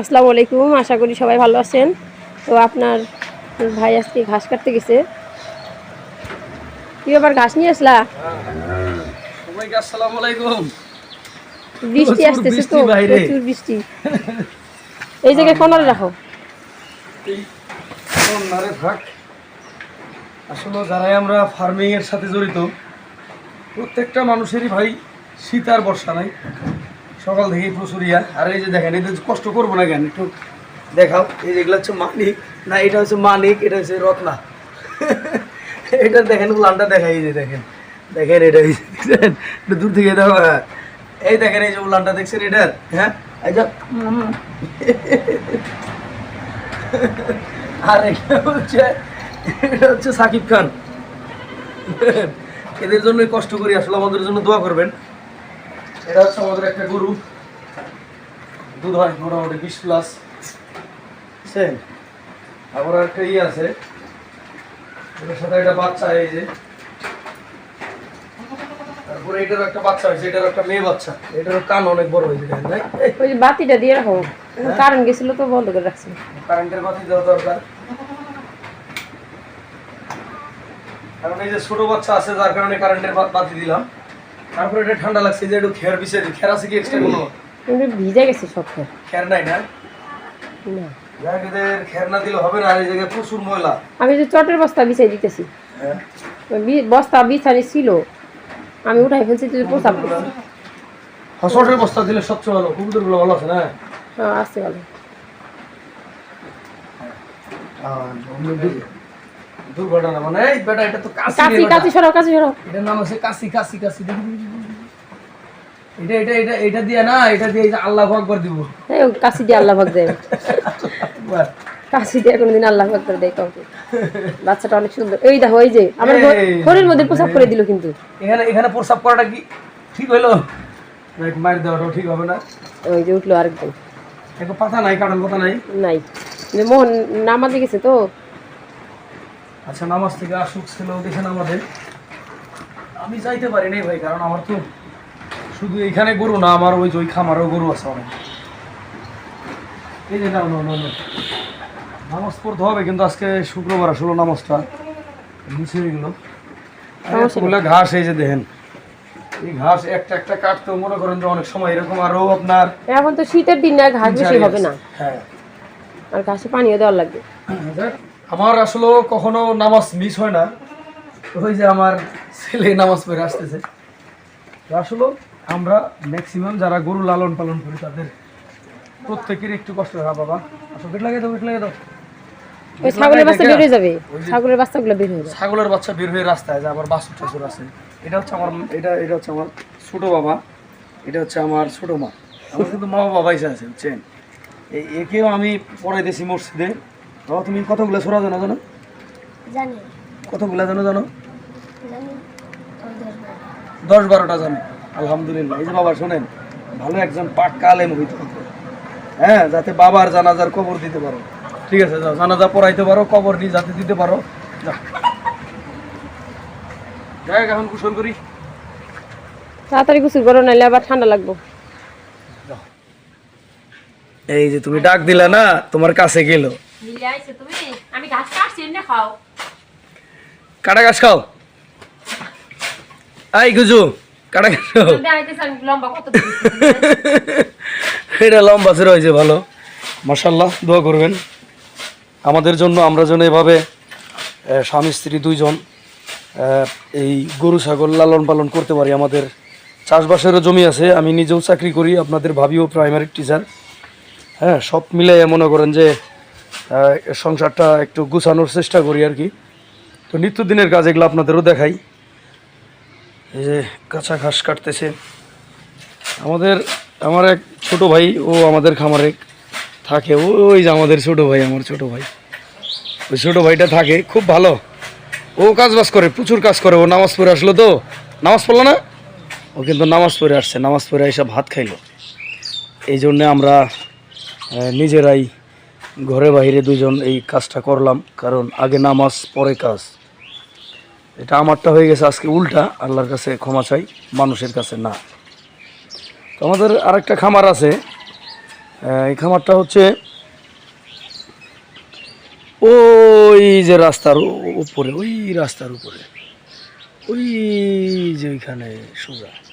আসসালামু আলাইকুম আশা করি সবাই ভালো আছেন। তো আপনার ভাই আজকে ঘাস কাটতে গেছে। তুই আবার ঘাস নিয়ে আসলা? আসসালামু আলাইকুম। বৃষ্টি আসতেছে তো বৃষ্টি প্রচুর বৃষ্টি। এই জায়গায় কনারে রাখো। এই কন্যারে থাক। আসলে যারাই আমরা ফার্মিং এর সাথে জড়িত প্রত্যেকটা মানুষেরই ভাই শীত আর বর্ষা নাই। সকাল থেকেই প্রচুর ইয়া। আর এই যে দেখেন, এদের কষ্ট করব না কেন? একটু দেখাও। এই যেগুলো হচ্ছে মানিক। না, এটা হচ্ছে মানিক, এটা হচ্ছে রত্না। এটা দেখেন, উলানটা দেখাই যে দেখেন। দেখেন এটা একটু দূর থেকে দেখো হ্যাঁ। এই দেখেন, এই যে উলানটা দেখছেন এটার? হ্যাঁ? এই আর এটা হচ্ছে এটা হচ্ছে সাকিব খান। এদের জন্যই কষ্ট করি, আসলে আমাদের জন্য দোয়া করবেন। এটা হচ্ছে আমাদের একটা গরু। দুধ হয় মোটামুটি বিশ প্লাস বুঝছেন আবার একটা ইয়ে আছে। এটার সাথে একটা বাচ্চা এই যে। তারপরে এটারও একটা বাচ্চা হয়েছে এটার একটা মেয়ে বাচ্চা। এটারও কান অনেক বড় হয়েছে ওই যে বাতিটা দিয়ে রাখো। কারেন্ট গেছিল তো বন্ধ করে রাখছি। কারেন্টের বাতি দেওয়া দরকার। কারণ এই যে ছোট বাচ্চা আছে যার কারণে কারেন্টের বাতি দিলাম। তারপরে এটা ঠান্ডা লাগছে যে একটু খেয়ার বিছে খেয়ার আছে কি এক্সট্রা কোনো? কিন্তু ভিজে গেছে সব খেয়ে। খেয়ার নাই না? না। এদের খেয়ার না দিলে হবে না আর এই জায়গায় প্রচুর ময়লা। আমি যে চটের বস্তা বিছাই দিতেছি। হ্যাঁ। বস্তা বিছানি ছিল। আমি উঠাই ফেলছি তুই প্রসাব করছি হসটের বস্তা দিলে সবচেয়ে ভালো কবুতরগুলো ভালো আছে না? হ্যাঁ আসতে ভালো। দুর্ঘটনা মানে এই বেটা এটা তো কাশি রে কাছি বেটা। কাছি সরাও কাছি এটার নাম আছে কাশি কাশি কাশি। এটা এটা এটা এটা দিয়ে না এটা দিয়ে আল্লাহ আকবার দিব। এই কাছি দিয়ে আল্লাহ দেয়। আকবার। কাছি দিয়ে কোনোদিন আল্লাহ দেয় কাউকে। বাচ্চাটা অনেক সুন্দর। এই দেখো এই যে আমার ঘরের মধ্যে প্রসাব করে দিল কিন্তু। এখানে এখানে প্রসাব করাটা কি ঠিক দেখ মার দেওয়াটাও ঠিক হবে না। ওই যে উঠল আরেকজন। একটু পাতা নাই কারণ পাতা নাই। নাই। মোহন নামাজে গেছে তো? আচ্ছা নামাজ থেকে আসুক ছিল দেখেন আমাদের। আমি যাইতে পারি নাই ভাই কারণ আমার তো শুধু এইখানে গরু না আমার ওই ওই খামারও গরু আছে অনেক। এই যে নাও। নামাজ পড়তে হবে কিন্তু আজকে শুক্রবার আসলে নামাজটা। নিচে গেল। ঘাস এই যে দেখেন এই ঘাস একটা একটা কাটতেও মনে করেন যে অনেক সময় এরকম আরও আপনার এখন তো শীতের দিন না ঘাস বেশি হবে না। হ্যাঁ। আর ঘাসে পানিও দেওয়ার লাগবে। দেখ, আমার আসলে কখনো নামাজ মিস হয় না। ওই যে আমার ছেলে নামাজ পড়ে আসতেছে। আসলে আমরা ম্যাক্সিমাম যারা গরু লালন পালন করি তাদের প্রত্যেকের একটু কষ্ট হয়। হ্যাঁ বাবা আসো গেট লাগে দাও গেট লাগে দাও। ওই ছাগলের বাচ্চা বের হয়ে যাবে। ছাগলের বাচ্চাগুলো বের হয়ে যাবে। ছাগলের বাচ্চা বের হয়ে রাস্তায় যে আবার বাসুর টাসুর আছে। এটা হচ্ছে আমার এটা এটা হচ্ছে আমার ছোট বাবা। এটা হচ্ছে আমার ছোট মা। আমার কিন্তু মা বাবা বাইসে আছে বুঝছেন? এই একেও আমি পড়াইতেছি মসজিদে। বাবা তুমি কতগুলো ছোড়া জানো জানো? জানি। কতগুলো জানো জানো? দশ বার। দশ বারোটা জানে। আলহামদুলিল্লাহ। এই যে বাবা শোনেন ভালো একজন পাক্কা আলেম হইতে হবে। হ্যাঁ যাতে বাবার জানাজার কবর দিতে পারো। ঠিক আছে যাও জানাজা পড়াইতে পারো কবর নিয়ে যাতে দিতে পারো। যাও। যাই এখন কুশল করি। তাড়াতাড়ি গোসল করো নাহলে আবার ঠান্ডা লাগবো। এই যে তুমি ডাক দিলা না তোমার কাছে গেল। তুমি? আমি ঘাস কাটছি না খাও। কাটা গাছ খাও। আই গুজু কাটা গাছ খাও। লম্বা কত এটা লম্বা ছেড়ে হয়েছে ভালো। মাসাল্লাহ দোয়া করবেন। আমাদের জন্য আমরা যেন এভাবে স্বামী স্ত্রী দুইজন এই গরু ছাগল লালন পালন করতে পারি। আমাদের চাষবাসেরও জমি আছে আমি নিজেও চাকরি করি আপনাদের ভাবিও প্রাইমারি টিচার। হ্যাঁ সব মিলে মনে করেন যে সংসারটা একটু গুছানোর চেষ্টা করি আর কি। তো নিত্যদিনের কাজ এগুলো আপনাদেরও দেখাই। এই যে কাঁচা ঘাস কাটতেছে। আমাদের, আমার এক ছোট ভাই, ও আমাদের খামারে থাকে। ওই যে আমাদের ছোট ভাই, আমার ছোট ভাই। ওই ছোট ভাইটা থাকে, খুব ভালো। ও কাজ বাজ করে, প্রচুর কাজ করে। ও নামাজ পড়ে আসলো তো। নামাজ পড়ল না? ও কিন্তু নামাজ পড়ে আসছে। নামাজ পড়ে এসে ভাত খাইলো। এই জন্যে আমরা নিজেরাই ঘরে বাইরে দুজন এই কাজটা করলাম, কারণ আগে নামাজ, পরে কাজ। এটা আমারটা হয়ে গেছে আজকে উল্টা, আল্লাহর কাছে ক্ষমা চাই, মানুষের কাছে না। তো আমাদের আরেকটা খামার আছে। এই খামারটা হচ্ছে ওই যে রাস্তার উপরে, ওই রাস্তার উপরে। ওই যে ওইখানে সোজা।